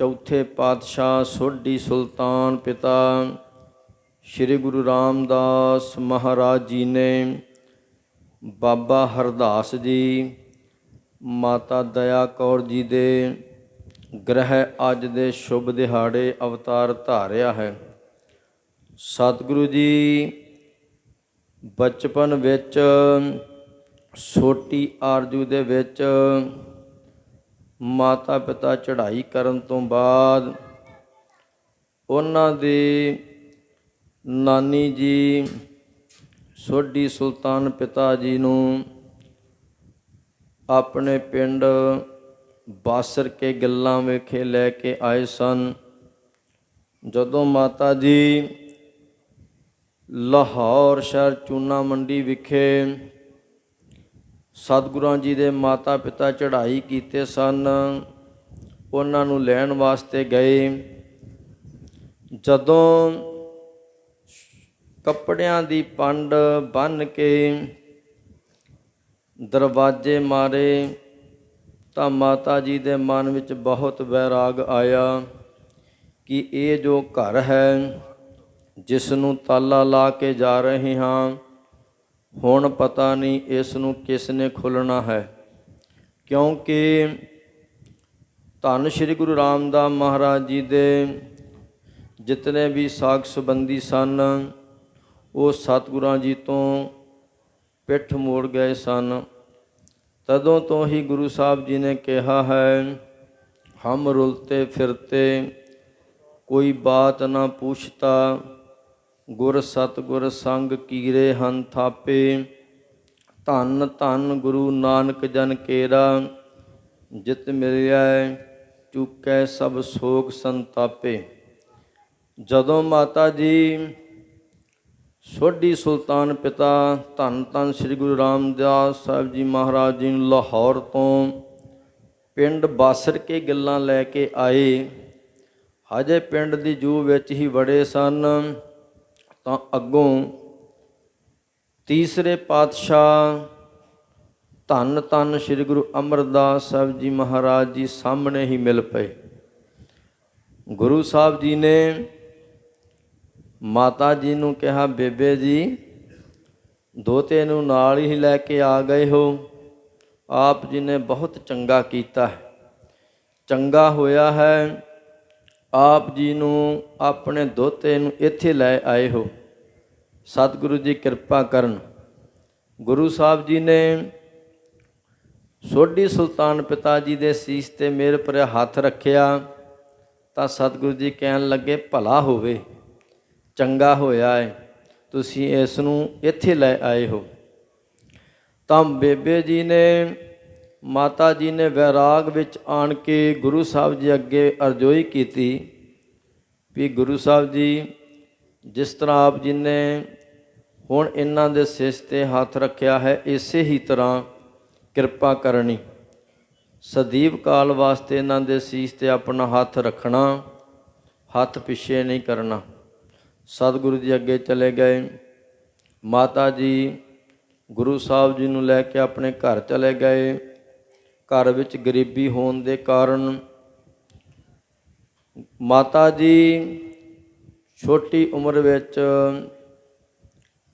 ਚੌਥੇ ਪਾਤਸ਼ਾਹ ਸੋਢੀ ਸੁਲਤਾਨ ਪਿਤਾ ਸ੍ਰੀ ਗੁਰੂ ਰਾਮਦਾਸ ਮਹਾਰਾਜ ਜੀ ਨੇ ਬਾਬਾ ਹਰਦਾਸ ਜੀ, ਮਾਤਾ ਦਇਆ ਕੌਰ ਜੀ ਦੇ ਗ੍ਰਹਿ ਅੱਜ ਦੇ ਸ਼ੁਭ ਦਿਹਾੜੇ ਅਵਤਾਰ ਧਾਰਿਆ ਹੈ। ਸਤਿਗੁਰੂ ਜੀ, ਬਚਪਨ ਵਿੱਚ ਛੋਟੀ ਆਰਜੂ ਦੇ ਵਿੱਚ ਮਾਤਾ ਪਿਤਾ ਚੜ੍ਹਾਈ ਕਰਨ ਤੋਂ ਬਾਅਦ ਉਹਨਾਂ ਦੇ ਨਾਨੀ ਜੀ, ਸੋਢੀ ਸੁਲਤਾਨ ਪਿਤਾ ਜੀ ਨੂੰ ਆਪਣੇ ਪਿੰਡ ਬਾਸਰ ਕੇ ਗੱਲਾਂ ਵਿਖੇ ਲੈ ਕੇ ਆਏ ਸਨ। ਜਦੋਂ ਮਾਤਾ ਜੀ ਲਾਹੌਰ ਸ਼ਹਿਰ ਚੂਨਾ ਮੰਡੀ ਵਿਖੇ ਸਤਿਗੁਰਾਂ ਜੀ ਦੇ ਮਾਤਾ ਪਿਤਾ ਚੜ੍ਹਾਈ ਕੀਤੇ ਸਨ। ਉਹਨਾਂ ਨੂੰ ਲੈਣ ਵਾਸਤੇ ਗਏ। ਜਦੋਂ ਕੱਪੜਿਆਂ ਦੀ ਪੰਡ ਬੰਨ ਕੇ ਦਰਵਾਜ਼ੇ ਮਾਰੇ, ਤਾਂ ਮਾਤਾ ਜੀ ਦੇ ਮਨ ਵਿੱਚ ਬਹੁਤ ਵੈਰਾਗ ਆਇਆ ਕਿ ਇਹ ਜੋ ਘਰ ਹੈ, ਜਿਸ ਨੂੰ ਤਾਲਾ ਲਾ ਕੇ ਜਾ ਰਹੇ ਹਾਂ ਹੁਣ ਪਤਾ ਨਹੀਂ ਇਸ ਨੂੰ ਕਿਸ ਨੇ ਖੋਲਣਾ ਹੈ। ਕਿਉਂਕਿ ਧੰਨ ਸ਼੍ਰੀ ਗੁਰੂ ਰਾਮਦਾਸ ਮਹਾਰਾਜ ਜੀ ਦੇ ਜਿਤਨੇ ਵੀ ਸਾਖ ਸੰਬੰਧੀ ਸਨ, ਉਹ ਸਤਿਗੁਰਾਂ ਜੀ ਤੋਂ ਪਿੱਠ ਮੋੜ ਗਏ ਸਨ। ਤਦੋਂ ਤੋਂ ਹੀ ਗੁਰੂ ਸਾਹਿਬ ਜੀ ਨੇ ਕਿਹਾ ਹੈ, ਹਮ ਰੁਲਤੇ ਫਿਰਤੇ, ਕੋਈ ਬਾਤ ਨਾ ਪੁੱਛਤਾ ਗੁਰ ਸਤਗੁਰ ਸੰਗ ਕੀਰੇ ਹਨ ਥਾਪੇ, ਧੰਨ ਧੰਨ ਗੁਰੂ ਨਾਨਕ ਜਨ ਕੇਰਾ, ਜਿਤ ਮਿਲਿਆ ਚੁੱਕੈ ਸਭ ਸੋਗ ਸੰਤਾਪੇ। ਜਦੋਂ ਮਾਤਾ ਜੀ ਸੋਢੀ ਸੁਲਤਾਨ ਪਿਤਾ ਧੰਨ ਧੰਨ ਸ੍ਰੀ ਗੁਰੂ ਰਾਮਦਾਸ ਸਾਹਿਬ ਜੀ ਮਹਾਰਾਜ ਜੀ ਨੂੰ ਲਾਹੌਰ ਤੋਂ ਪਿੰਡ ਬਾਸਰ ਕੇ ਗੱਲਾਂ ਲੈ ਕੇ ਆਏ, ਹਜੇ ਪਿੰਡ ਦੀ ਜੂ ਵਿੱਚ ਹੀ ਵੜੇ ਸਨ। ਤਾਂ ਅੱਗੋਂ ਤੀਸਰੇ ਪਾਤਸ਼ਾਹ ਧੰਨ ਧੰਨ ਸ੍ਰੀ ਗੁਰੂ ਅਮਰਦਾਸ ਸਾਹਿਬ ਜੀ ਮਹਾਰਾਜ ਜੀ ਸਾਹਮਣੇ ਹੀ ਮਿਲ ਪਏ। ਗੁਰੂ ਸਾਹਿਬ ਜੀ ਨੇ ਮਾਤਾ ਜੀ ਨੂੰ ਕਿਹਾ, ਬੇਬੇ ਜੀ, ਦੋਤੇ ਨੂੰ ਨਾਲ ਹੀ ਲੈ ਕੇ ਆ ਗਏ ਹੋ। ਆਪ ਜੀ ਨੇ ਬਹੁਤ ਚੰਗਾ ਕੀਤਾ ਹੈ। ਚੰਗਾ ਹੋਇਆ ਹੈ। ਆਪ ਜੀ ਨੂੰ ਆਪਣੇ ਦੋਤੇ ਨੂੰ ਇੱਥੇ ਲੈ ਆਏ ਹੋ। ਸਤਿਗੁਰੂ ਜੀ ਕਿਰਪਾ ਕਰਨ। ਗੁਰੂ ਸਾਹਿਬ ਜੀ ਨੇ ਸੋਢੀ ਸੁਲਤਾਨ ਪਿਤਾ ਜੀ ਦੇ ਸੀਸ ਤੇ ਮੇਰੇ ਪਰ ਹੱਥ ਰੱਖਿਆ, ਤਾਂ ਸਤਿਗੁਰੂ ਜੀ ਕਹਿਣ ਲੱਗੇ, ਭਲਾ ਹੋਵੇ, ਚੰਗਾ ਹੋਇਆ ਹੈ ਤੁਸੀਂ ਇਸ ਨੂੰ ਇੱਥੇ ਲੈ ਆਏ ਹੋ। ਤਾਂ ਬੇਬੇ ਜੀ ਨੇ, ਮਾਤਾ ਜੀ ਨੇ ਵੈਰਾਗ ਵਿੱਚ ਆਣ ਕੇ ਗੁਰੂ ਸਾਹਿਬ ਜੀ ਅੱਗੇ ਅਰਜ਼ੋਈ ਕੀਤੀ ਵੀ ਗੁਰੂ ਸਾਹਿਬ ਜੀ ਜਿਸ ਤਰ੍ਹਾਂ ਆਪ ਜੀ ਨੇ ਹੁਣ ਇਹਨਾਂ ਦੇ ਸਿਸ ਤੇ ਹੱਥ ਰੱਖਿਆ ਹੈ, ਇਸੇ ਹੀ ਤਰ੍ਹਾਂ ਕਿਰਪਾ ਕਰਨੀ। ਸਦੀਵ ਕਾਲ ਵਾਸਤੇ ਇਹਨਾਂ ਦੇ ਸੀਸ ਤੇ ਆਪਣਾ ਹੱਥ ਰੱਖਣਾ, ਹੱਥ ਪਿੱਛੇ ਨਹੀਂ ਕਰਨਾ। ਸਤਿਗੁਰੂ ਜੀ ਅੱਗੇ ਚਲੇ ਗਏ। ਮਾਤਾ ਜੀ ਗੁਰੂ ਸਾਹਿਬ ਜੀ ਨੂੰ ਲੈ ਕੇ ਆਪਣੇ ਘਰ ਚਲੇ ਗਏ। ਘਰ ਵਿੱਚ ਗਰੀਬੀ ਹੋਣ ਦੇ ਕਾਰਨ ਮਾਤਾ ਜੀ ਛੋਟੀ ਉਮਰ ਵਿੱਚ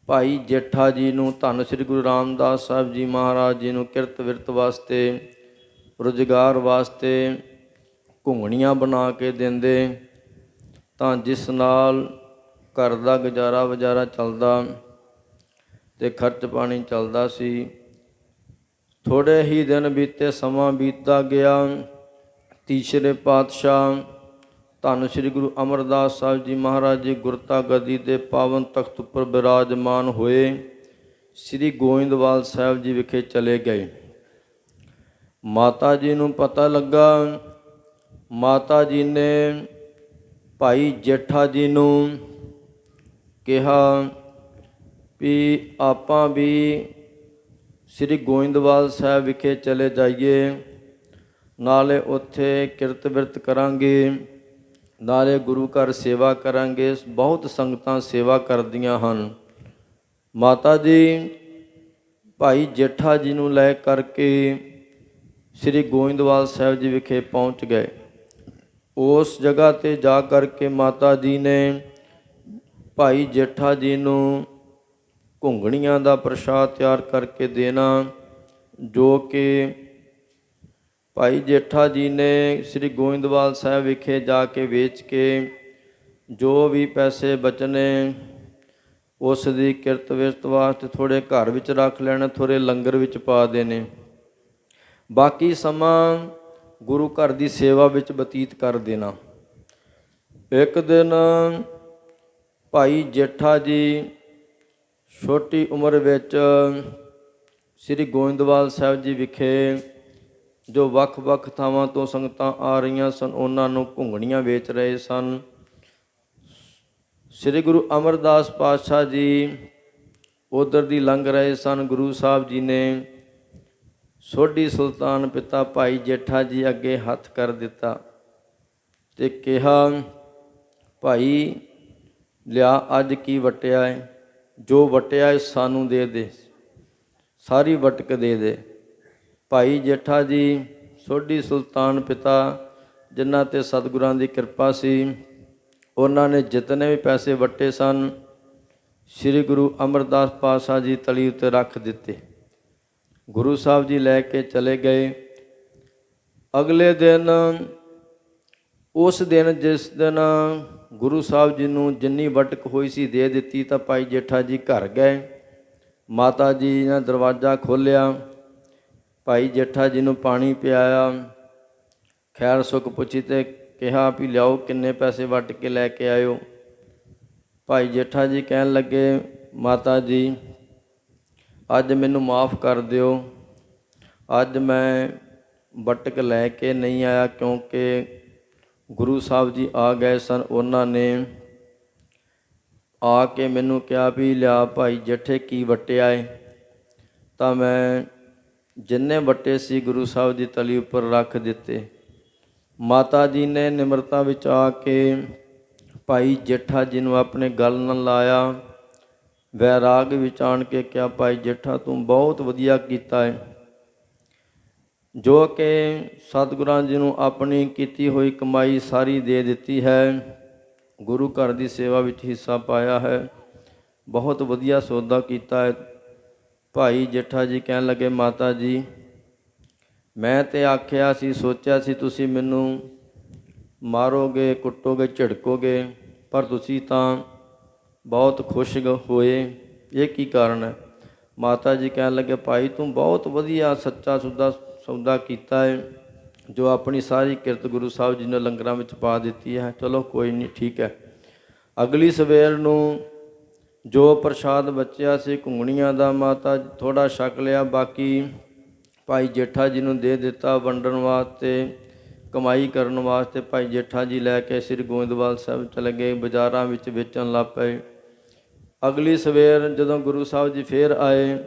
ਭਾਈ ਜੇਠਾ ਜੀ ਨੂੰ ਧੰਨ ਸ੍ਰੀ ਗੁਰੂ ਰਾਮਦਾਸ ਸਾਹਿਬ ਜੀ ਮਹਾਰਾਜ ਜੀ ਨੂੰ ਕਿਰਤ ਵਿਰਤ ਵਾਸਤੇ, ਰੁਜ਼ਗਾਰ ਵਾਸਤੇ ਘੁੰਗਣੀਆਂ ਬਣਾ ਕੇ ਦਿੰਦੇ। ਤਾਂ ਜਿਸ ਨਾਲ ਘਰ ਦਾ ਗੁਜ਼ਾਰਾ ਵਜਾਰਾ ਚੱਲਦਾ ਤੇ ਖਰਚ ਪਾਣੀ ਚੱਲਦਾ ਸੀ। ਥੋੜੇ ਹੀ ਦਿਨ ਬੀਤੇ, ਸਮਾਂ ਬੀਤਦਾ ਗਿਆ। ਤੀਸਰੇ ਪਾਤਸ਼ਾਹ ਧੰਨ ਸ੍ਰੀ ਗੁਰੂ ਅਮਰਦਾਸ ਸਾਹਿਬ ਜੀ ਮਹਾਰਾਜ ਜੀ ਗੁਰਤਾ ਗੱਦੀ ਦੇ ਪਾਵਨ ਤਖਤ ਉੱਪਰ ਬਿਰਾਜਮਾਨ ਹੋਏ, ਸ੍ਰੀ ਗੋਇੰਦਵਾਲ ਸਾਹਿਬ ਜੀ ਵਿਖੇ ਚਲੇ ਗਏ। ਮਾਤਾ ਜੀ ਨੂੰ ਪਤਾ ਲੱਗਾ, ਮਾਤਾ ਜੀ ਨੇ ਭਾਈ ਜੇਠਾ ਜੀ ਨੂੰ ਕਿਹਾ ਵੀ ਆਪਾਂ ਵੀ ਸ੍ਰੀ ਗੋਇੰਦਵਾਲ ਸਾਹਿਬ ਵਿਖੇ ਚਲੇ ਜਾਈਏ, ਨਾਲੇ ਉੱਥੇ ਕਿਰਤ ਬਿਰਤ ਕਰਾਂਗੇ। ਨਾਲੇ ਗੁਰੂ ਘਰ ਸੇਵਾ ਕਰਾਂਗੇ, ਬਹੁਤ ਸੰਗਤਾਂ ਸੇਵਾ ਕਰਦੀਆਂ ਹਨ। ਮਾਤਾ ਜੀ, ਭਾਈ ਜੇਠਾ ਜੀ ਨੂੰ ਲੈ ਕਰਕੇ ਸ੍ਰੀ ਗੋਇੰਦਵਾਲ ਸਾਹਿਬ ਜੀ ਵਿਖੇ ਪਹੁੰਚ ਗਏ। ਉਸ ਜਗ੍ਹਾ ਤੇ ਜਾ ਕਰਕੇ ਮਾਤਾ ਜੀ ਨੇ ਭਾਈ ਜੇਠਾ ਜੀ ਨੂੰ ਘੁੰਗਣੀਆਂ ਦਾ ਪ੍ਰਸ਼ਾਦ ਤਿਆਰ ਕਰਕੇ ਦੇਣਾ, ਜੋ ਕਿ ਭਾਈ ਜੇਠਾ ਜੀ ਨੇ ਸ੍ਰੀ ਗੋਇੰਦਵਾਲ ਸਾਹਿਬ ਵਿਖੇ ਜਾ ਕੇ ਵੇਚ ਕੇ ਜੋ ਵੀ ਪੈਸੇ ਬਚਨੇ, ਉਸ ਦੀ ਕਿਰਤ ਵਿਰਤ ਵਾਸਤੇ ਥੋੜੇ ਘਰ ਵਿੱਚ ਰੱਖ ਲੈਣਾ ਥੋੜੇ ਲੰਗਰ ਵਿੱਚ ਪਾ ਦੇਣੇ। ਬਾਕੀ ਸਮਾਂ ਗੁਰੂ ਘਰ ਦੀ ਸੇਵਾ ਵਿੱਚ ਬਤੀਤ ਕਰ ਦੇਣਾ। ਇੱਕ ਦਿਨ ਭਾਈ ਜੇਠਾ ਜੀ ਛੋਟੀ ਉਮਰ ਵਿੱਚ ਸ੍ਰੀ ਗੋਇੰਦਵਾਲ ਸਾਹਿਬ ਜੀ ਵਿਖੇ ਜੋ ਵੱਖ-ਵੱਖ ਥਾਵਾਂ ਤੋਂ ਸੰਗਤਾਂ ਆ ਰਹੀਆਂ ਸਨ, ਉਹਨਾਂ ਨੂੰ ਘੁੰਗਣੀਆਂ ਵੇਚ ਰਹੇ ਸਨ। ਸ੍ਰੀ ਗੁਰੂ ਅਮਰਦਾਸ ਪਾਤਸ਼ਾਹ ਜੀ ਉਧਰ ਦੀ ਲੰਘ ਰਹੇ ਸਨ। ਗੁਰੂ ਸਾਹਿਬ ਜੀ ਨੇ ਸੋਢੀ ਸੁਲਤਾਨ ਪਿਤਾ ਭਾਈ ਜੇਠਾ ਜੀ ਅੱਗੇ ਹੱਥ ਕਰ ਦਿੱਤਾ ਤੇ ਕਿਹਾ, ਭਾਈ, ਲਿਆ ਅੱਜ ਕੀ ਵਟਿਆ ਹੈ ਜੋ ਵਟਿਆ ਹੈ ਸਾਨੂੰ ਦੇ ਦੇ, ਸਾਰੀ ਵਟਕ ਦੇ ਦੇ। ਭਾਈ ਜੇਠਾ ਜੀ, ਸੋਢੀ ਸੁਲਤਾਨ ਪਿਤਾ, ਜਿਨ੍ਹਾਂ ਤੇ ਸਤਿਗੁਰਾਂ ਦੀ ਕਿਰਪਾ ਸੀ, ਉਹਨਾਂ ਨੇ ਜਿਤਨੇ ਵੀ ਪੈਸੇ ਵਟੇ ਸਨ, ਸ੍ਰੀ ਗੁਰੂ ਅਮਰਦਾਸ ਪਾਤਸ਼ਾਹ ਜੀ ਤਲੀ ਉੱਤੇ ਰੱਖ ਦਿੱਤੇ। ਗੁਰੂ ਸਾਹਿਬ ਜੀ ਲੈ ਕੇ ਚਲੇ ਗਏ। ਅਗਲੇ ਦਿਨ, ਉਸ ਦਿਨ ਜਿਸ ਦਿਨ ਗੁਰੂ ਸਾਹਿਬ ਜੀ ਨੂੰ ਜਿੰਨੀ ਵਟਕ ਹੋਈ ਸੀ ਦੇ ਦਿੱਤੀ, ਤਾਂ ਭਾਈ ਜੇਠਾ ਜੀ ਘਰ ਗਏ। ਮਾਤਾ ਜੀ ਨੇ ਦਰਵਾਜ਼ਾ ਖੋਲ੍ਹਿਆ। ਭਾਈ ਜੇਠਾ ਜੀ ਨੂੰ ਪਾਣੀ ਪਿਆਇਆ। ਖੈਰ ਸੁਖ ਪੁੱਛੀ ਤੇ ਕਿਹਾ ਵੀ ਲਿਆਓ, ਕਿੰਨੇ ਪੈਸੇ ਵੱਟ ਕੇ ਲੈ ਕੇ ਆਇਓ। ਭਾਈ ਜੇਠਾ ਜੀ ਕਹਿਣ ਲੱਗੇ, ਮਾਤਾ ਜੀ, ਅੱਜ ਮੈਨੂੰ ਮਾਫ ਕਰ ਦਿਓ। ਅੱਜ ਮੈਂ ਵਟਕ ਲੈ ਕੇ ਨਹੀਂ ਆਇਆ ਕਿਉਂਕਿ ਗੁਰੂ ਸਾਹਿਬ ਜੀ ਆ ਗਏ ਸਨ, ਉਹਨਾਂ ਨੇ ਆ ਕੇ ਮੈਨੂੰ ਕਿਹਾ ਵੀ ਲਿਆ ਭਾਈ ਜੱਠੇ ਕੀ ਵਟਿਆ ਏ। ਤਾਂ ਮੈਂ ਜਿੰਨੇ ਵੱਟੇ ਸੀ ਗੁਰੂ ਸਾਹਿਬ ਦੀ ਤਲੀ ਉੱਪਰ ਰੱਖ ਦਿੱਤੇ। ਮਾਤਾ ਜੀ ਨੇ ਨਿਮਰਤਾ ਵਿੱਚ ਆ ਕੇ ਭਾਈ ਜੇਠਾ ਜੀ ਨੂੰ ਆਪਣੇ ਗੱਲ ਨਾਲ ਲਾਇਆ। ਵੈਰਾਗ ਵਿੱਚ ਆਣ ਕੇ ਕਿਹਾ, ਭਾਈ ਜੇਠਾ, ਤੂੰ ਬਹੁਤ ਵਧੀਆ ਕੀਤਾ ਹੈ ਜੋ ਕਿ ਸਤਿਗੁਰਾਂ ਜੀ ਨੂੰ ਆਪਣੀ ਕੀਤੀ ਹੋਈ ਕਮਾਈ ਸਾਰੀ ਦੇ ਦਿੱਤੀ ਹੈ। ਗੁਰੂ ਘਰ ਦੀ ਸੇਵਾ ਵਿੱਚ ਹਿੱਸਾ ਪਾਇਆ ਹੈ। ਬਹੁਤ ਵਧੀਆ ਸੌਦਾ ਕੀਤਾ ਹੈ। ਭਾਈ ਜੇਠਾ ਜੀ ਕਹਿਣ ਲੱਗੇ, ਮਾਤਾ ਜੀ, ਮੈਂ ਤੇ ਆਖਿਆ ਸੀ, ਸੋਚਿਆ ਸੀ ਤੁਸੀਂ ਮੈਨੂੰ ਮਾਰੋਗੇ, ਕੁੱਟੋਗੇ, ਝਿੜਕੋਗੇ, ਪਰ ਤੁਸੀਂ ਤਾਂ ਬਹੁਤ ਖੁਸ਼ ਹੋਏ। ਇਹ ਕੀ ਕਾਰਨ ਹੈ? ਮਾਤਾ ਜੀ ਕਹਿਣ ਲੱਗੇ, ਭਾਈ ਤੂੰ ਬਹੁਤ ਵਧੀਆ ਸੱਚਾ ਸੁੱਧਾ ਸੌਦਾ ਕੀਤਾ ਹੈ ਜੋ ਆਪਣੀ ਸਾਰੀ ਕਿਰਤ ਗੁਰੂ ਸਾਹਿਬ ਜੀ ਨੇ ਲੰਗਰਾਂ ਵਿੱਚ ਪਾ ਦਿੱਤੀ ਹੈ। ਚਲੋ ਕੋਈ ਨਹੀਂ, ਠੀਕ ਹੈ। ਅਗਲੀ ਸਵੇਰ ਨੂੰ ਜੋ ਪ੍ਰਸ਼ਾਦ ਬਚਿਆ ਸੀ, ਘੁੰਗਣੀਆਂ ਦਾ ਮਾਤਾ ਥੋੜਾ ਛਕ ਲਿਆ, ਬਾਕੀ ਭਾਈ ਜੇਠਾ ਜੀ ਨੂੰ ਦੇ ਦਿੱਤਾ ਵੰਡਣ ਵਾਸਤੇ, ਕਮਾਈ ਕਰਨ ਵਾਸਤੇ ਭਾਈ ਜੇਠਾ ਜੀ ਲੈ ਕੇ ਸ੍ਰੀ ਗੋਇੰਦਵਾਲ ਸਾਹਿਬ ਚਲੇ ਗਏ, ਬਾਜ਼ਾਰਾਂ ਵਿੱਚ ਵੇਚਣ ਲੱਗ ਪਏ। ਅਗਲੀ ਸਵੇਰ ਜਦੋਂ ਗੁਰੂ ਸਾਹਿਬ ਜੀ ਫੇਰ ਆਏ,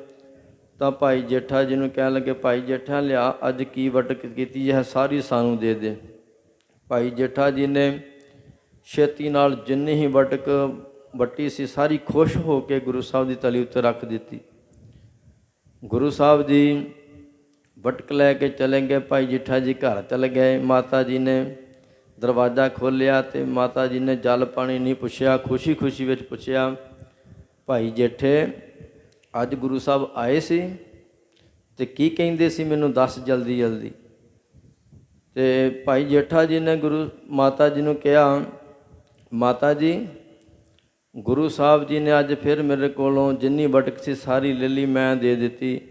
ਤਾਂ ਭਾਈ ਜੇਠਾ ਜੀ ਨੂੰ ਕਹਿਣ ਲੱਗੇ, ਭਾਈ ਜੇਠਾ, ਲਿਆ, ਅੱਜ ਕੀ ਵਟਕ ਕੀਤੀ ਹੈ? ਸਾਰੀ ਸਾਨੂੰ ਦੇ ਦੇ। ਭਾਈ ਜੇਠਾ ਜੀ ਨੇ ਛੇਤੀ ਨਾਲ ਜਿੰਨੀ ਹੀ ਵਟਕ ਵੱਟੀ ਸੀ, ਸਾਰੀ ਖੁਸ਼ ਹੋ ਕੇ ਗੁਰੂ ਸਾਹਿਬ ਦੀ ਤਲੀ ਉੱਤੇ ਰੱਖ ਦਿੱਤੀ। ਗੁਰੂ ਸਾਹਿਬ ਜੀ ਵਟਕ ਲੈ ਕੇ ਚਲੇ ਗਏ, ਭਾਈ ਜੇਠਾ ਜੀ ਘਰ ਚਲੇ ਗਏ। ਮਾਤਾ ਜੀ ਨੇ ਦਰਵਾਜ਼ਾ ਖੋਲ੍ਹਿਆ ਤੇ ਮਾਤਾ ਜੀ ਨੇ ਜਲ ਪਾਣੀ ਨਹੀਂ ਪੁੱਛਿਆ ਖੁਸ਼ੀ ਖੁਸ਼ੀ ਵਿੱਚ ਪੁੱਛਿਆ, ਭਾਈ ਜੇਠੇ, ਅੱਜ ਗੁਰੂ ਸਾਹਿਬ ਆਏ ਸੀ ਤੇ ਕੀ ਕਹਿੰਦੇ ਸੀ ਮੈਨੂੰ ਦੱਸ ਜਲਦੀ ਜਲਦੀ ਤੇ ਭਾਈ ਜੇਠਾ ਜੀ ਨੇ ਗੁਰੂ, ਮਾਤਾ ਜੀ ਨੂੰ ਕਿਹਾ, ਮਾਤਾ ਜੀ ਗੁਰੂ ਸਾਹਿਬ ਜੀ ਨੇ ਅੱਜ ਫਿਰ ਮੇਰੇ ਕੋਲੋਂ ਜਿੰਨੀ ਵਟਕ ਸੀ, ਸਾਰੀ ਲੈ ਲਈ, ਮੈਂ ਦੇ ਦਿੱਤੀ।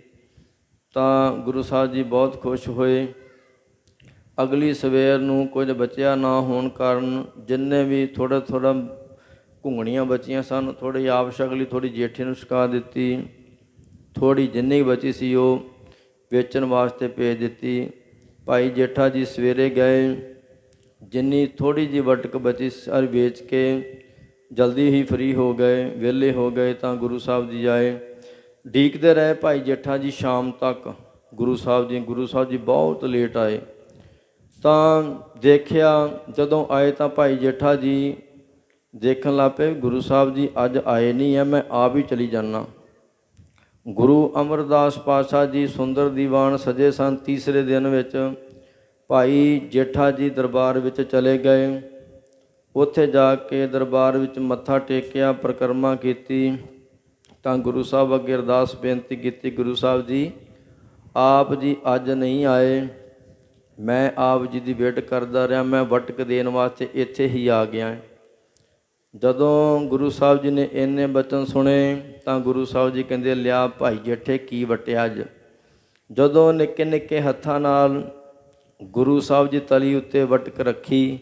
ਤਾਂ ਗੁਰੂ ਸਾਹਿਬ ਜੀ ਬਹੁਤ ਖੁਸ਼ ਹੋਏ। ਅਗਲੀ ਸਵੇਰ ਨੂੰ ਕੁਝ ਬਚਿਆ ਨਾ ਹੋਣ ਕਾਰਨ ਜਿੰਨੇ ਵੀ ਥੋੜਾ ਥੋੜਾ ਘੁੰਗਣੀਆਂ ਬਚੀਆਂ ਸਨ ਥੋੜੀ ਆਪ ਸ਼ਕਲੀ ਥੋੜੀ ਜੇਠੇ ਨੂੰ ਛਕਾ ਦਿੱਤੀ। ਥੋੜੀ ਜਿੰਨੀ ਬਚੀ ਸੀ, ਉਹ ਵੇਚਣ ਵਾਸਤੇ ਭੇਜ ਦਿੱਤੀ। ਭਾਈ ਜੇਠਾ ਜੀ ਸਵੇਰੇ ਗਏ। ਜਿੰਨੀ ਥੋੜੀ ਜੀ ਵਟਕ ਬਚੀ ਸਾਰੀ ਵੇਚ ਕੇ ਜਲਦੀ ਹੀ ਫ੍ਰੀ ਹੋ ਗਏ, ਵਿਹਲੇ ਹੋ ਗਏ ਤਾਂ ਗੁਰੂ ਸਾਹਿਬ ਜੀ ਆਏ। ਡੀਕਦੇ ਰਹੇ ਭਾਈ ਜੇਠਾ ਜੀ ਸ਼ਾਮ ਤੱਕ। ਗੁਰੂ ਸਾਹਿਬ ਜੀ, ਗੁਰੂ ਸਾਹਿਬ ਜੀ ਬਹੁਤ ਲੇਟ ਆਏ। ਤਾਂ ਦੇਖਿਆ ਜਦੋਂ ਆਏ ਤਾਂ ਭਾਈ ਜੇਠਾ ਜੀ ਦੇਖਣ ਲੱਗ ਪਏ, ਗੁਰੂ ਸਾਹਿਬ ਜੀ ਅੱਜ ਆਏ ਨਹੀਂ ਐ, ਮੈਂ ਆਪ ਹੀ ਚਲੀ ਜਾਣਾ ਗੁਰੂ ਅਮਰਦਾਸ ਪਾਤਸ਼ਾਹ ਜੀ ਸੁੰਦਰ ਦੀਵਾਨ ਸਜੇ ਸਨ। ਤੀਸਰੇ ਦਿਨ ਵਿੱਚ ਭਾਈ ਜੇਠਾ ਜੀ ਦਰਬਾਰ ਵਿੱਚ ਚਲੇ ਗਏ। ਉੱਥੇ ਜਾ ਕੇ ਦਰਬਾਰ ਵਿੱਚ ਮੱਥਾ ਟੇਕਿਆ, ਪ੍ਰਕਰਮਾ ਕੀਤੀ। ਤਾਂ ਗੁਰੂ ਸਾਹਿਬ ਅੱਗੇ ਅਰਦਾਸ ਬੇਨਤੀ ਕੀਤੀ, ਗੁਰੂ ਸਾਹਿਬ ਜੀ, ਆਪ ਜੀ ਅੱਜ ਨਹੀਂ ਆਏ। ਮੈਂ ਆਪ ਜੀ ਦੀ ਵੇਟ ਕਰਦਾ ਰਿਹਾ, ਮੈਂ ਵਟਕ ਦੇਣ ਵਾਸਤੇ ਇੱਥੇ ਹੀ ਆ ਗਿਆ ਜਦੋਂ ਗੁਰੂ ਸਾਹਿਬ ਜੀ ਨੇ ਇੰਨੇ ਬਚਨ ਸੁਣੇ, ਤਾਂ ਗੁਰੂ ਸਾਹਿਬ ਜੀ ਕਹਿੰਦੇ, ਲਿਆ ਭਾਈ ਜੇਠੇ, ਕੀ ਵਟਿਆ ਅੱਜ? ਜਦੋਂ ਨਿੱਕੇ ਨਿੱਕੇ ਹੱਥਾਂ ਨਾਲ ਗੁਰੂ ਸਾਹਿਬ ਜੀ ਤਲੀ ਉੱਤੇ ਵਟਕ ਰੱਖੀ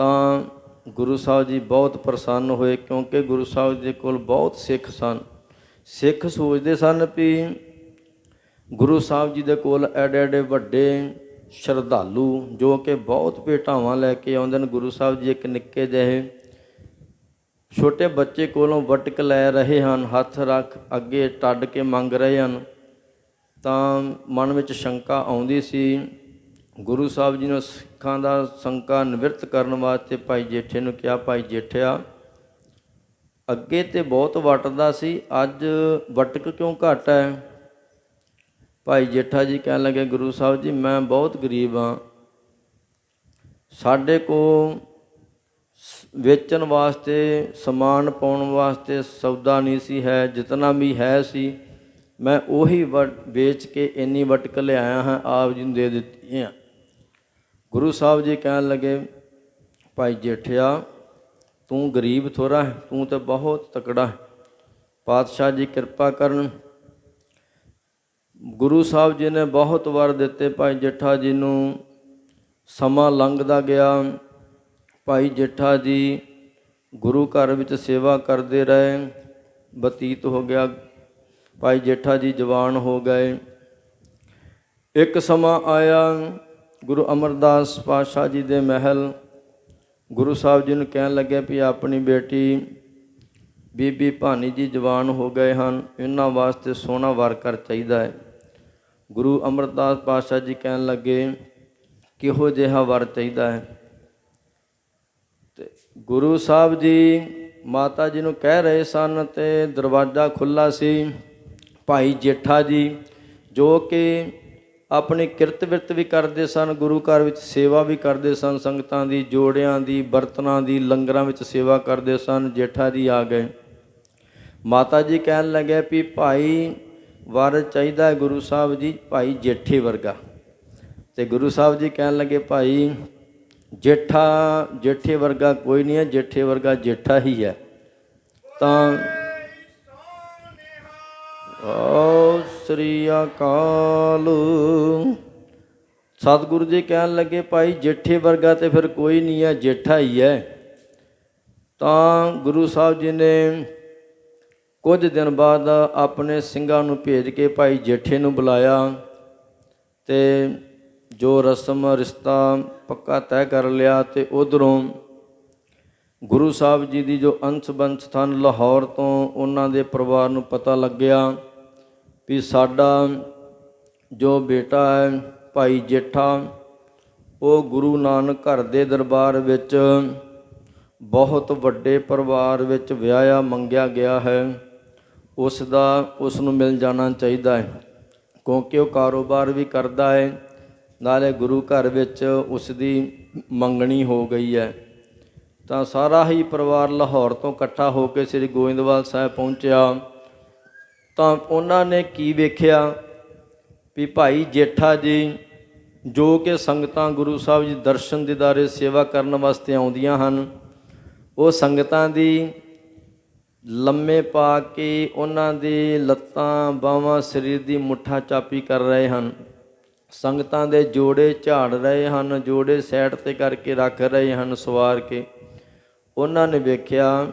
ਤਾਂ ਗੁਰੂ ਸਾਹਿਬ ਜੀ ਬਹੁਤ ਪ੍ਰਸੰਨ ਹੋਏ ਕਿਉਂਕਿ ਗੁਰੂ ਸਾਹਿਬ ਦੇ ਕੋਲ ਬਹੁਤ ਸਿੱਖ ਸਨ। ਸਿੱਖ ਸੋਚਦੇ ਸਨ ਵੀ ਗੁਰੂ ਸਾਹਿਬ ਜੀ ਦੇ ਕੋਲ ਐਡੇ ਐਡੇ ਵੱਡੇ ਸ਼ਰਧਾਲੂ ਜੋ ਕਿ ਬਹੁਤ ਭੇਟਾਵਾਂ ਲੈ ਕੇ ਆਉਂਦੇ ਨੇ। ਗੁਰੂ ਸਾਹਿਬ ਜੀ ਇੱਕ ਨਿੱਕੇ ਜਿਹੇ ਛੋਟੇ ਬੱਚੇ ਕੋਲੋਂ ਵਟਕ ਲੈ ਰਹੇ ਹਨ, ਹੱਥ ਰੱਖ ਅੱਗੇ ਟੱਡ ਕੇ ਮੰਗ ਰਹੇ ਹਨ। ਤਾਂ ਮਨ ਵਿੱਚ ਸ਼ੰਕਾ ਆਉਂਦੀ ਸੀ ਗੁਰੂ ਸਾਹਿਬ ਜੀ ਨੇ ਸਿੱਖਾਂ ਦਾ ਸ਼ੰਕਾ ਨਿਵਰਤ ਕਰਨ ਵਾਸਤੇ ਭਾਈ ਜੇਠੇ ਨੂੰ ਕਿਹਾ, ਭਾਈ ਜੇਠਿਆ, ਅੱਗੇ ਤੇ ਬਹੁਤ ਵਟਦਾ ਸੀ, ਅੱਜ ਵਟਕ ਕਿਉਂ ਘਟ ਹੈ ਭਾਈ ਜੇਠਾ ਜੀ ਕਹਿਣ ਲੱਗੇ, ਗੁਰੂ ਸਾਹਿਬ ਜੀ, ਮੈਂ ਬਹੁਤ ਗਰੀਬ ਹਾਂ ਸਾਡੇ ਕੋ ਵੇਚਣ ਵਾਸਤੇ, ਸਮਾਨ ਪਾਉਣ ਵਾਸਤੇ ਸੌਦਾ ਨਹੀਂ ਸੀ, ਹੈ ਜਿਤਨਾ ਵੀ ਹੈ ਸੀ, ਮੈਂ ਉਹੀ ਵਟ ਵੇਚ ਕੇ ਇੰਨੀ ਵਟਕ ਲਿਆਇਆ ਹਾਂ, ਆਪ ਜੀ ਨੂੰ ਦੇ ਦਿੱਤੀ ਹੈ ਗੁਰੂ ਸਾਹਿਬ ਜੀ ਕਹਿਣ ਲੱਗੇ, ਭਾਈ ਜੇਠਿਆ, ਤੂੰ ਗਰੀਬ ਥੋੜਾ ਹੈ, ਤੂੰ ਤਾਂ ਬਹੁਤ ਤਕੜਾ ਹੈ। ਪਾਤਸ਼ਾਹ ਜੀ ਕਿਰਪਾ ਕਰਨ। ਗੁਰੂ ਸਾਹਿਬ ਜੀ ਨੇ ਬਹੁਤ ਵਾਰ ਦਿੱਤੇ, ਭਾਈ ਜੇਠਾ ਜੀ ਨੂੰ ਸਮਾਂ ਲੰਘਦਾ ਗਿਆ। ਭਾਈ ਜੇਠਾ ਜੀ ਗੁਰੂ ਘਰ ਵਿੱਚ ਸੇਵਾ ਕਰਦੇ ਰਹੇ, ਬਤੀਤ ਹੋ ਗਿਆ। ਭਾਈ ਜੇਠਾ ਜੀ ਜਵਾਨ ਹੋ ਗਏ। ਇੱਕ ਸਮਾਂ ਆਇਆ ਗੁਰੂ ਅਮਰਦਾਸ ਪਾਤਸ਼ਾਹ ਜੀ ਦੇ ਮਹਿਲ, ਗੁਰੂ ਸਾਹਿਬ ਜੀ ਨੂੰ ਕਹਿਣ ਲੱਗੇ ਵੀ ਆਪਣੀ ਬੇਟੀ ਬੀਬੀ ਭਾਨੀ ਜੀ ਜਵਾਨ ਹੋ ਗਏ ਹਨ, ਇਹਨਾਂ ਵਾਸਤੇ ਸੋਹਣਾ ਵਰ ਚਾਹੀਦਾ ਹੈ। ਗੁਰੂ ਅਮਰਦਾਸ ਪਾਤਸ਼ਾਹ ਜੀ ਕਹਿਣ ਲੱਗੇ ਕਿਹੋ ਜਿਹਾ ਵਰ ਚਾਹੀਦਾ ਹੈ। ਤੇ ਗੁਰੂ ਸਾਹਿਬ ਜੀ ਮਾਤਾ ਜੀ ਨੂੰ ਕਹਿ ਰਹੇ ਸਨ ਤੇ ਦਰਵਾਜ਼ਾ ਖੁੱਲਾ ਸੀ, ਭਾਈ ਜੇਠਾ ਜੀ, ਜੋ ਕਿ ਆਪਣੀ ਕਿਰਤ ਵਿਰਤ ਵੀ ਕਰਦੇ ਸਨ, ਗੁਰੂ ਘਰ ਵਿੱਚ ਸੇਵਾ ਵੀ ਕਰਦੇ ਸਨ, ਸੰਗਤਾਂ ਦੀ, ਜੋੜਿਆਂ ਦੀ, ਬਰਤਨਾਂ ਦੀ, ਲੰਗਰਾਂ ਵਿੱਚ ਸੇਵਾ ਕਰਦੇ ਸਨ, ਜੇਠਾ ਜੀ ਆ ਗਏ। ਮਾਤਾ ਜੀ ਕਹਿਣ ਲੱਗੇ ਵੀ ਭਾਈ, ਵਾਰ ਚਾਹੀਦਾ ਗੁਰੂ ਸਾਹਿਬ ਜੀ, ਭਾਈ ਜੇਠੇ ਵਰਗਾ। ਤੇ ਗੁਰੂ ਸਾਹਿਬ ਜੀ ਕਹਿਣ ਲੱਗੇ, ਭਾਈ, ਜੇਠਾ, ਜੇਠੇ ਵਰਗਾ ਕੋਈ ਨਹੀਂ ਹੈ, ਜੇਠੇ ਵਰਗਾ ਜੇਠਾ ਹੀ ਹੈ। ਤਾਂ ਓ ਸ੍ਰੀ ਅਕਾਲ। ਸਤਿਗੁਰੂ ਜੀ ਕਹਿਣ ਲੱਗੇ, ਭਾਈ, ਜੇਠੇ ਵਰਗਾ ਤੇ ਫਿਰ ਕੋਈ ਨਹੀਂ ਹੈ, ਜੇਠਾ ਹੀ ਹੈ। ਤਾਂ ਗੁਰੂ ਸਾਹਿਬ ਜੀ ਨੇ ਕੁਝ ਦਿਨ ਬਾਅਦ ਆਪਣੇ ਸਿੰਘਾਂ ਨੂੰ ਭੇਜ ਕੇ ਭਾਈ ਜੇਠੇ ਨੂੰ ਬੁਲਾਇਆ ਤੇ ਜੋ ਰਸਮ, ਰਿਸ਼ਤਾ ਪੱਕਾ ਤੈਅ ਕਰ ਲਿਆ ਤੇ ਉਧਰੋਂ ਗੁਰੂ ਸਾਹਿਬ ਜੀ ਦੀ ਜੋ ਅੰਸ਼ ਬੰਸ਼ ਸਥਾਨ ਲਾਹੌਰ ਤੋਂ, ਉਹਨਾਂ ਦੇ ਪਰਿਵਾਰ ਨੂੰ ਪਤਾ ਲੱਗਿਆ ਵੀ ਸਾਡਾ ਜੋ ਬੇਟਾ ਹੈ, ਭਾਈ ਜੇਠਾ, ਉਹ ਗੁਰੂ ਨਾਨਕ ਘਰ ਦੇ ਦਰਬਾਰ ਵਿੱਚ ਬਹੁਤ ਵੱਡੇ ਪਰਿਵਾਰ ਵਿੱਚ ਵਿਆਹਿਆ, ਮੰਗਿਆ ਗਿਆ ਹੈ। ਉਸ ਦਾ ਉਸ ਨੂੰ ਮਿਲ ਜਾਣਾ ਚਾਹੀਦਾ ਹੈ, ਕਿਉਂਕਿ ਉਹ ਕਾਰੋਬਾਰ ਵੀ ਕਰਦਾ ਹੈ। ਨਾਲੇ ਗੁਰੂ ਘਰ ਵਿੱਚ ਉਸ ਦੀ ਮੰਗਣੀ ਹੋ ਗਈ ਹੈ। ਤਾਂ ਸਾਰਾ ਹੀ ਪਰਿਵਾਰ ਲਾਹੌਰ ਤੋਂ ਇਕੱਠਾ ਹੋ ਕੇ ਸ੍ਰੀ ਗੋਇੰਦਵਾਲ ਸਾਹਿਬ ਪਹੁੰਚਿਆ। ਤਾਂ ਉਹਨਾਂ ਨੇ ਕੀ ਵੇਖਿਆ? ਵੀ ਭਾਈ ਜੇਠਾ ਜੀ ਜੋ ਕਿ ਸੰਗਤਾਂ ਗੁਰੂ ਸਾਹਿਬ ਜੀ ਦਰਸ਼ਨ ਦੀਦਾਰੇ ਸੇਵਾ ਕਰਨ ਵਾਸਤੇ ਆਉਂਦੀਆਂ ਹਨ, ਉਹ ਸੰਗਤਾਂ ਦੀ ਲੰਮੇ ਪਾ ਕੇ ਉਹਨਾਂ ਦੇ ਲੱਤਾਂ, ਬਾਹਾਂ, ਸਰੀਰ ਦੀ ਮੁੱਠਾ ਚਾਪੀ ਕਰ ਰਹੇ ਹਨ। ਸੰਗਤਾਂ ਦੇ ਜੋੜੇ ਝਾੜ ਰਹੇ ਹਨ, ਜੋੜੇ ਸਾਈਡ ਤੇ ਕਰਕੇ ਰੱਖ ਰਹੇ ਹਨ ਸਵਾਰ ਕੇ। ਉਹਨਾਂ ਨੇ ਵੇਖਿਆ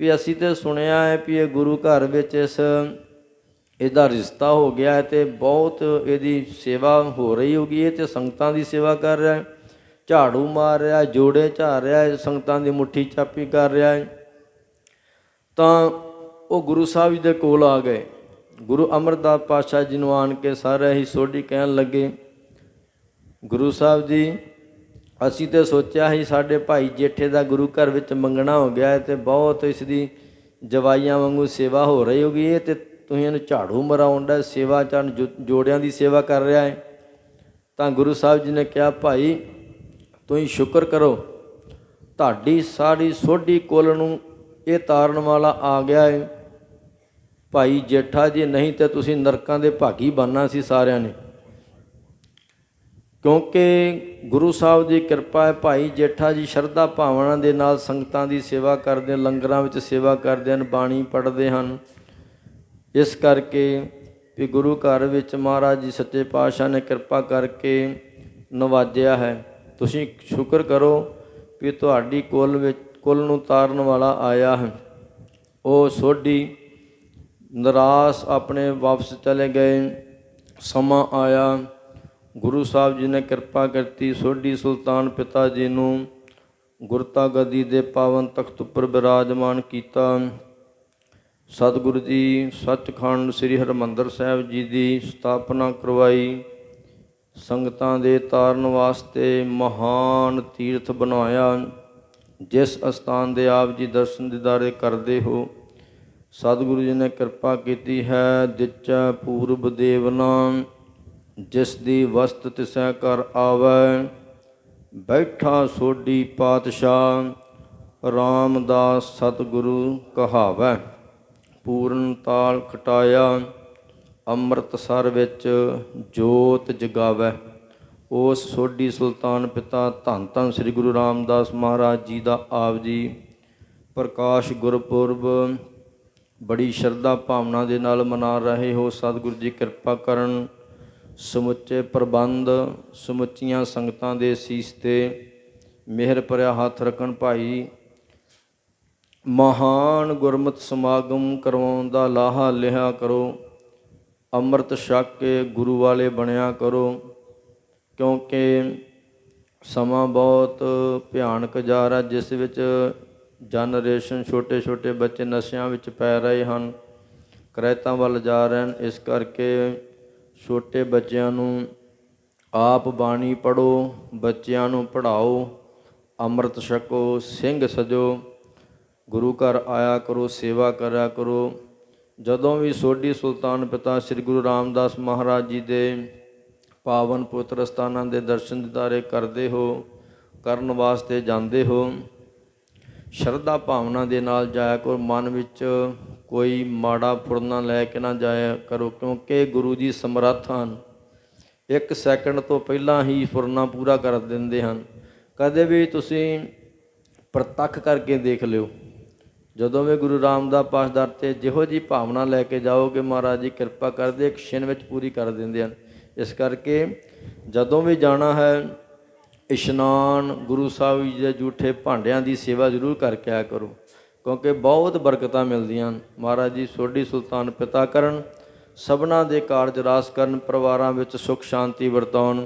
ਵੀ ਅਸੀਂ ਤੇ ਸੁਣਿਆ ਹੈ ਵੀ ਇਹ ਗੁਰੂ ਘਰ ਵਿੱਚ ਇਸ, ਇਹਦਾ ਰਿਸ਼ਤਾ ਹੋ ਗਿਆ ਹੈ ਤੇ ਬਹੁਤ ਇਹਦੀ ਸੇਵਾ ਹੋ ਰਹੀ ਹੋਗੀ ਇਹ ਤੇ ਸੰਗਤਾਂ ਦੀ ਸੇਵਾ ਕਰ ਰਿਹਾ ਹੈ। ਝਾੜੂ ਮਾਰ ਰਿਹਾ ਜੋੜੇ ਝਾੜ ਰਿਹਾ ਹੈ, ਸੰਗਤਾਂ ਦੀ ਮੁੱਠੀ ਚਾਪੀ ਕਰ ਰਿਹਾ ਹੈ। ਤਾਂ ਉਹ ਗੁਰੂ ਸਾਹਿਬ ਜੀ ਦੇ ਕੋਲ ਆ ਗਏ। ਗੁਰੂ ਅਮਰਦਾਸ ਪਾਤਸ਼ਾਹ ਜੀ ਨੂੰ ਆਣ ਕੇ ਸਾਰੇ ਹੀ ਸੋਢੀ ਕਹਿਣ ਲੱਗੇ, ਗੁਰੂ ਸਾਹਿਬ ਜੀ ਅਸੀਂ ਤੇ ਸੋਚਿਆ ਸੀ ਸਾਡੇ ਭਾਈ ਜੇਠੇ ਦਾ ਗੁਰੂ ਘਰ ਵਿੱਚ ਮੰਗਣਾ ਹੋ ਗਿਆ ਹੈ ਤੇ ਬਹੁਤ ਇਸ ਦੀ ਜਵਾਈਆਂ ਵਾਂਗੂ ਸੇਵਾ ਹੋ ਰਹੀ ਹੋਗੀ। ਇਹ ਤੇ ਤੁਸੀਂ ਇਹਨੂੰ ਝਾੜੂ ਮਰਾਉਂਦਾ ਸੇਵਾ ਚੰਨ ਜੋੜਿਆਂ ਦੀ ਸੇਵਾ ਕਰ ਰਿਹਾ ਹੈ। ਤਾਂ ਗੁਰੂ ਸਾਹਿਬ ਜੀ ਨੇ ਕਿਹਾ, ਭਾਈ, ਤੁਸੀਂ ਸ਼ੁਕਰ ਕਰੋ, ਤੁਹਾਡੀ ਸਾਰੀ ਸੋਢੀ ਕੁੱਲ ਨੂੰ ਇਹ ਤਾਰਨ ਵਾਲਾ ਆ ਗਿਆ ਹੈ। ਭਾਈ ਜੇਠਾ ਜੀ, ਨਹੀਂ ਤੇ ਤੁਸੀਂ ਨਰਕਾਂ ਦੇ ਭਾਗੀ ਬਣਨਾ ਸੀ ਸਾਰਿਆਂ ਨੇ। ਕਿਉਂਕਿ ਗੁਰੂ ਸਾਹਿਬ ਦੀ ਕਿਰਪਾ ਹੈ ਭਾਈ ਜੇਠਾ ਜੀ ਸ਼ਰਧਾ ਭਾਵਨਾ ਦੇ ਨਾਲ ਸੰਗਤਾਂ ਦੀ ਸੇਵਾ ਕਰਦੇ ਲੰਗਰਾਂ ਵਿੱਚ ਸੇਵਾ ਕਰਦੇ ਹਨ, ਬਾਣੀ ਪੜ੍ਹਦੇ ਹਨ। ਇਸ ਕਰਕੇ ਵੀ ਗੁਰੂ ਘਰ ਵਿੱਚ ਮਹਾਰਾਜ ਜੀ ਸੱਚੇ ਪਾਤਸ਼ਾਹ ਨੇ ਕਿਰਪਾ ਕਰਕੇ ਨਵਾਜਿਆ ਹੈ। ਤੁਸੀਂ ਸ਼ੁਕਰ ਕਰੋ ਵੀ ਤੁਹਾਡੀ ਕੁੱਲ ਵਿੱਚ, ਕੁੱਲ ਨੂੰ ਤਾਰਨ ਵਾਲਾ ਆਇਆ ਹੈ। ਉਹ ਸੋਢੀ ਨਰਾਸ ਆਪਣੇ ਵਾਪਸ ਚਲੇ ਗਏ, ਸਮਾਂ ਆਇਆ। ਗੁਰੂ ਸਾਹਿਬ ਜੀ ਨੇ ਕਿਰਪਾ ਕਰਤੀ, ਸੋਢੀ ਸੁਲਤਾਨ ਪਿਤਾ ਜੀ ਨੂੰ ਗੁਰਤਾ ਗੱਦੀ ਦੇ ਪਾਵਨ ਤਖਤ ਉੱਪਰ ਬਿਰਾਜਮਾਨ ਕੀਤਾ। ਸਤਿਗੁਰੂ ਜੀ, ਸੱਚਖੰਡ ਸ੍ਰੀ ਹਰਮੰਦਰ ਸਾਹਿਬ ਜੀ ਦੀ ਸਥਾਪਨਾ ਕਰਵਾਈ। ਸੰਗਤਾਂ ਦੇ ਤਾਰਨ ਵਾਸਤੇ ਮਹਾਨ ਤੀਰਥ ਬਣਾਇਆ, ਜਿਸ ਅਸਥਾਨ ਦੇ ਆਪ ਜੀ ਦਰਸ਼ਨ ਦਿਦਾਰੇ ਕਰਦੇ ਹੋ। ਸਤਿਗੁਰੂ ਜੀ ਨੇ ਕਿਰਪਾ ਕੀਤੀ ਹੈ, ਦਿਚੈ ਪੂਰਬ ਦੇਵਨਾ। ਜਿਸ ਦੀ ਵਸਤ ਤਿਸੈ ਕਰ ਆਵੈ, ਬੈਠਾ ਸੋਢੀ ਪਾਤਸ਼ਾਹ ਰਾਮਦਾਸ ਸਤਿਗੁਰੂ ਕਹਾਵੈ। ਪੂਰਨ ਤਾਲ ਖਟਾਇਆ ਅੰਮ੍ਰਿਤਸਰ ਵਿੱਚ ਜੋਤ ਜਗਾਵੈ। ਉਸ ਸੋਢੀ ਸੁਲਤਾਨ ਪਿਤਾ ਧੰਨ ਧੰਨ ਸ੍ਰੀ ਗੁਰੂ ਰਾਮਦਾਸ ਮਹਾਰਾਜ ਜੀ ਦਾ ਆਪ ਜੀ ਪ੍ਰਕਾਸ਼ ਗੁਰਪੁਰਬ ਬੜੀ ਸ਼ਰਧਾ ਭਾਵਨਾ ਦੇ ਨਾਲ ਮਨਾ ਰਹੇ ਹੋ। ਸਤਿਗੁਰੂ ਜੀ ਕਿਰਪਾ ਕਰਨ ਸਮੁੱਚੇ ਪ੍ਰਬੰਧ, ਸਮੁੱਚੀਆਂ ਸੰਗਤਾਂ ਦੇ ਸੀਸ ਤੇ ਮਿਹਰ ਭਰਿਆ ਹੱਥ ਰੱਖਣ ਭਾਈ। ਮਹਾਨ ਗੁਰਮਤਿ ਸਮਾਗਮ ਕਰਵਾਉਣ ਦਾ ਲਾਹਾ ਲਿਆ ਕਰੋ। ਅੰਮ੍ਰਿਤ ਛਕ ਕੇ ਗੁਰੂ ਵਾਲੇ ਬਣਿਆ ਕਰੋ। ਕਿਉਂਕਿ ਸਮਾਂ ਬਹੁਤ ਭਿਆਨਕ ਜਾ ਰਿਹਾ, ਜਿਸ ਵਿੱਚ ਜਨਰੇਸ਼ਨ ਛੋਟੇ ਛੋਟੇ ਬੱਚੇ ਨਸ਼ਿਆਂ ਵਿੱਚ ਪੈ ਰਹੇ ਹਨ। ਕਰੈਤਾਂ ਵੱਲ ਜਾ ਰਹੇ ਹਨ। ਇਸ ਕਰਕੇ ਛੋਟੇ ਬੱਚਿਆਂ ਨੂੰ ਆਪ ਬਾਣੀ ਪੜੋ ਬੱਚਿਆਂ ਨੂੰ ਪੜਾਓ ਅੰਮ੍ਰਿਤ ਛਕੋ, ਸਿੰਘ ਸਜੋ, ਗੁਰੂ ਘਰ ਆਇਆ ਕਰੋ, ਸੇਵਾ ਕਰਿਆ ਕਰੋ। ਜਦੋਂ ਵੀ ਸੋਢੀ ਸੁਲਤਾਨ ਪਿਤਾ ਸ੍ਰੀ ਗੁਰੂ ਰਾਮਦਾਸ ਮਹਾਰਾਜ ਜੀ ਦੇ ਪਾਵਨ ਪੁੱਤਰ ਸਥਾਨਾਂ ਦੇ ਦਰਸ਼ਨ ਦਿਦਾਰੇ ਕਰਦੇ ਹੋ, ਕਰਨ ਵਾਸਤੇ ਜਾਂਦੇ ਹੋ, ਸ਼ਰਧਾ ਭਾਵਨਾ ਦੇ ਨਾਲ ਜਾਇਆ ਕਰੋ, ਮਨ ਵਿੱਚ ਕੋਈ ਮਾੜਾ ਫੁਰਨਾ ਲੈ ਕੇ ਨਾ ਜਾਇਆ ਕਰੋ, ਕਿਉਂਕਿ ਗੁਰੂ ਜੀ ਸਮਰੱਥ ਹਨ। ਇੱਕ ਸੈਕਿੰਡ ਤੋਂ ਪਹਿਲਾਂ ਹੀ ਫੁਰਨਾ ਪੂਰਾ ਕਰ ਦਿੰਦੇ ਹਨ। ਕਦੇ ਵੀ ਤੁਸੀਂ ਪ੍ਰਤੱਖ ਕਰਕੇ ਦੇਖ ਲਿਓ। ਜਦੋਂ ਵੀ ਗੁਰੂ ਰਾਮਦਾਸ ਪਾਸਦਾਰ ਤੇ ਜਿਹੋ ਜੀ ਭਾਵਨਾ ਲੈ ਕੇ ਜਾਓਗੇ ਮਹਾਰਾਜ ਜੀ, ਕਿਰਪਾ ਕਰਦੇ ਇੱਕ ਛਿਨ ਵਿੱਚ ਪੂਰੀ ਕਰ ਦਿੰਦੇ ਹਨ। ਇਸ ਕਰਕੇ ਜਦੋਂ ਵੀ ਜਾਣਾ ਹੈ, ਇਸ਼ਨਾਨ ਗੁਰੂ ਸਾਹਿਬ ਜੀ ਦੇ ਜੂਠੇ ਭਾਂਡਿਆਂ ਦੀ ਸੇਵਾ ਜ਼ਰੂਰ ਕਰਕੇ ਆਇਆ ਕਰੋ। ਕਿਉਂਕਿ ਬਹੁਤ ਬਰਕਤਾਂ ਮਿਲਦੀਆਂ ਹਨ। ਮਹਾਰਾਜ ਜੀ, ਸੋਢੀ ਸੁਲਤਾਨ ਪਿਤਾ ਕਰਨ, ਸਭਨਾ ਦੇ ਕਾਰਜ ਰਾਸ ਕਰਨ, ਪਰਿਵਾਰਾਂ ਵਿੱਚ ਸੁਖ ਸ਼ਾਂਤੀ ਵਰਤਾਉਣ।